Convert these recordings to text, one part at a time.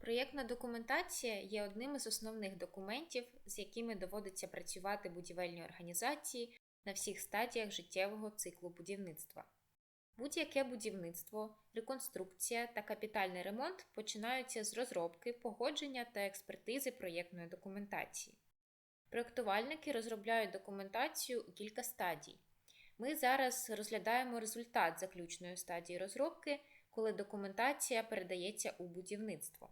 Проєктна документація є одним із основних документів, з якими доводиться працювати будівельній організації на всіх стадіях життєвого циклу будівництва. Будь-яке будівництво, реконструкція та капітальний ремонт починаються з розробки, погодження та експертизи проєктної документації. Проєктувальники розробляють документацію у кілька стадій. Ми зараз розглядаємо результат заключної стадії розробки, коли документація передається у будівництво.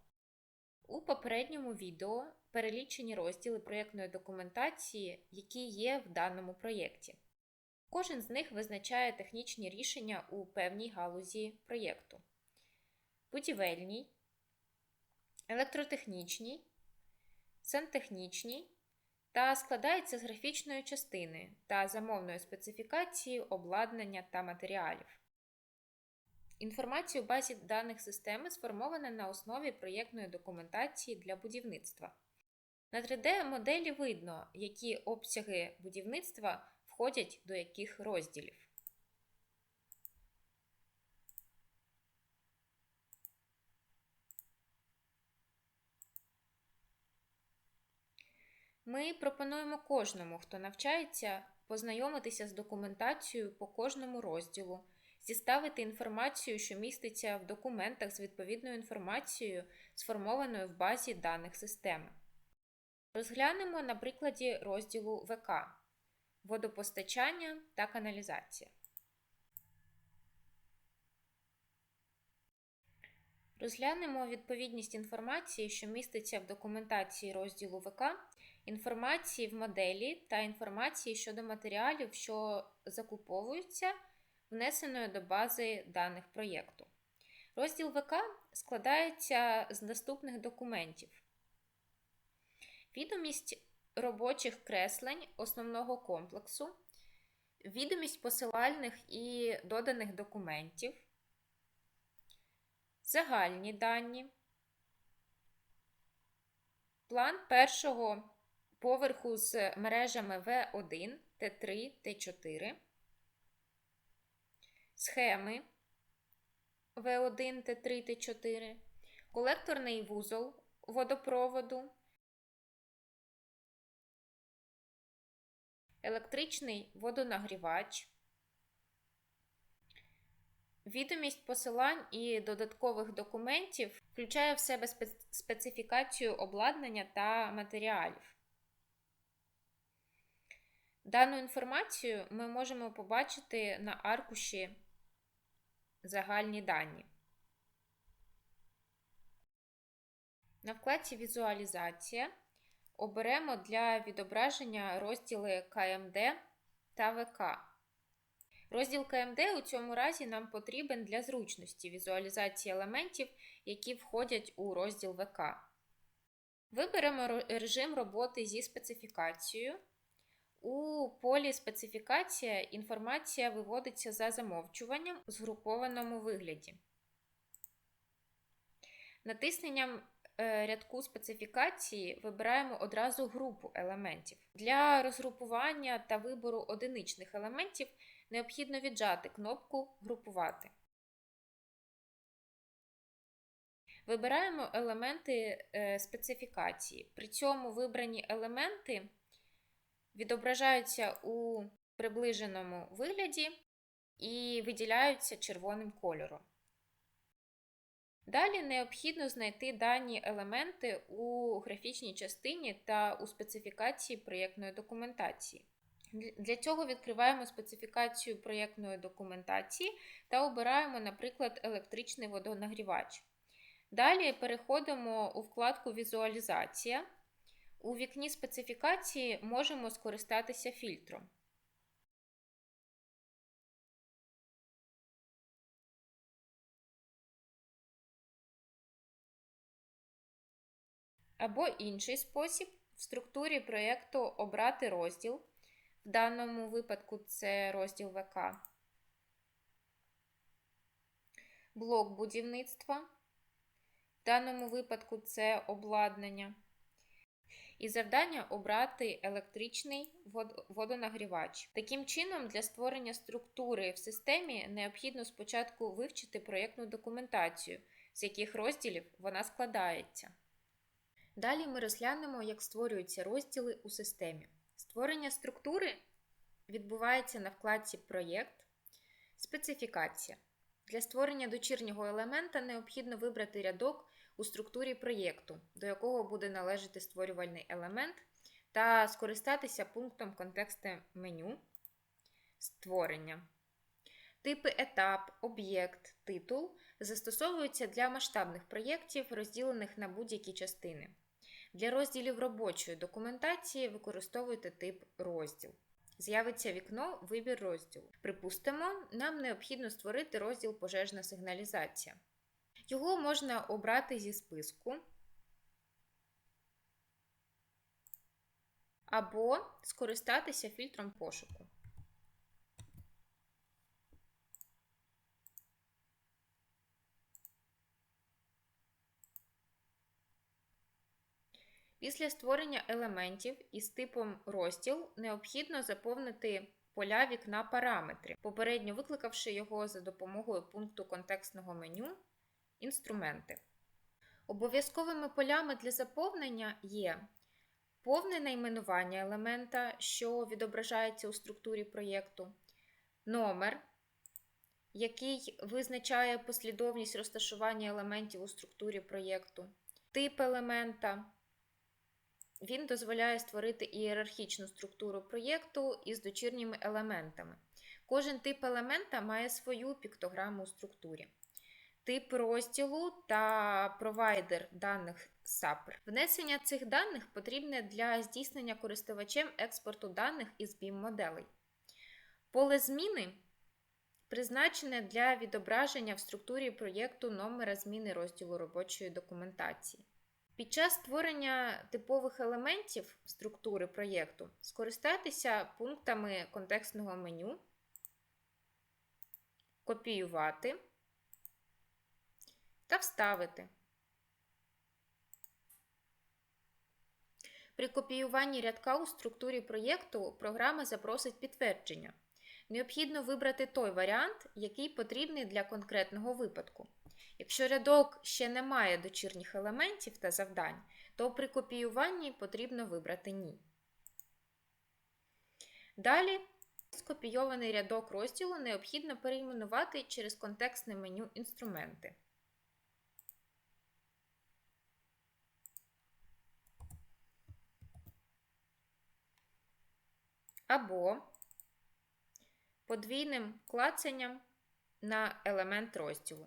У попередньому відео перелічені розділи проєктної документації, які є в даному проєкті. Кожен з них визначає технічні рішення у певній галузі проєкту: будівельній, електротехнічній, сантехнічній та складається з графічної частини та замовної специфікації обладнання та матеріалів. Інформація у базі даних системи сформована на основі проєктної документації для будівництва. На 3D-моделі видно, які обсяги будівництва входять до яких розділів. Ми пропонуємо кожному, хто навчається, познайомитися з документацією по кожному розділу, зіставити інформацію, що міститься в документах з відповідною інформацією, сформованою в базі даних системи. Розглянемо на прикладі розділу ВК водопостачання та каналізація. Розглянемо відповідність інформації, що міститься в документації розділу ВК, інформації в моделі та інформації щодо матеріалів, що закуповуються, внесеною до бази даних проєкту. Розділ ВК складається з наступних документів. Відомість робочих креслень основного комплексу, відомість посилальних і доданих документів, загальні дані, план першого поверху з мережами В1, Т3, Т4, схеми В1, Т3, Т4, колекторний вузол водопроводу. електричний водонагрівач, відомість посилань і додаткових документів включає в себе специфікацію обладнання та матеріалів. Дану інформацію ми можемо побачити на аркуші загальні дані. На вкладці Візуалізація Оберемо для відображення розділи КМД та ВК. Розділ КМД у цьому разі нам потрібен для зручності візуалізації елементів, які входять у розділ ВК. Виберемо режим роботи зі специфікацією. У полі Специфікація інформація виводиться за замовчуванням у згрупованому вигляді. Натисненням Е, рядку специфікації вибираємо одразу групу елементів. Для розгрупування та вибору одиничних елементів необхідно віджати кнопку Групувати. Вибираємо елементи е, специфікації. При цьому вибрані елементи відображаються у приближеному вигляді і виділяються червоним кольором. Далі необхідно знайти дані елементи у графічній частині та у специфікації проєктної документації. Для цього відкриваємо специфікацію проєктної документації та обираємо, наприклад, електричний водонагрівач. Далі переходимо у вкладку Візуалізація. У вікні специфікації можемо скористатися фільтром. Або інший спосіб в структурі проєкту обрати розділ. В даному випадку це розділ ВК, блок будівництва. В даному випадку це обладнання. І завдання обрати електричний водонагрівач. Таким чином, для створення структури в системі необхідно спочатку вивчити проєктну документацію з яких розділів вона складається. Далі ми розглянемо, як створюються розділи у системі. Створення структури відбувається на вкладці Проєкт, Специфікація. Для створення дочірнього елемента необхідно вибрати рядок у структурі проєкту, до якого буде належати створювальний елемент, та скористатися пунктом контексту меню Створення. Типи етап, об'єкт, титул застосовуються для масштабних проєктів, розділених на будь-які частини. Для розділів робочої документації використовуйте тип розділ. З'явиться вікно Вибір розділу. Припустимо, нам необхідно створити розділ пожежна сигналізація. Його можна обрати зі списку або скористатися фільтром пошуку. Після створення елементів із типом розділ необхідно заповнити поля вікна параметри, попередньо викликавши його за допомогою пункту контекстного меню Інструменти. Обов'язковими полями для заповнення є повне найменування елемента, що відображається у структурі проєкту, номер, який визначає послідовність розташування елементів у структурі проєкту, тип елемента. Він дозволяє створити ієрархічну структуру проєкту із дочірніми елементами. Кожен тип елемента має свою піктограму у структурі. Тип розділу та провайдер даних SAPR. Внесення цих даних потрібне для здійснення користувачем експорту даних із BIM-моделей. Поле зміни призначене для відображення в структурі проєкту номера зміни розділу робочої документації. Під час створення типових елементів структури проєкту скористайтеся пунктами контекстного меню, копіювати та вставити. При копіюванні рядка у структурі проєкту програма запросить підтвердження. Необхідно вибрати той варіант, який потрібний для конкретного випадку. Якщо рядок ще не має дочірніх елементів та завдань, то при копіюванні потрібно вибрати Ні. Далі скопійований рядок розділу необхідно перейменувати через контекстне меню Інструменти. Або подвійним клацанням на елемент розділу.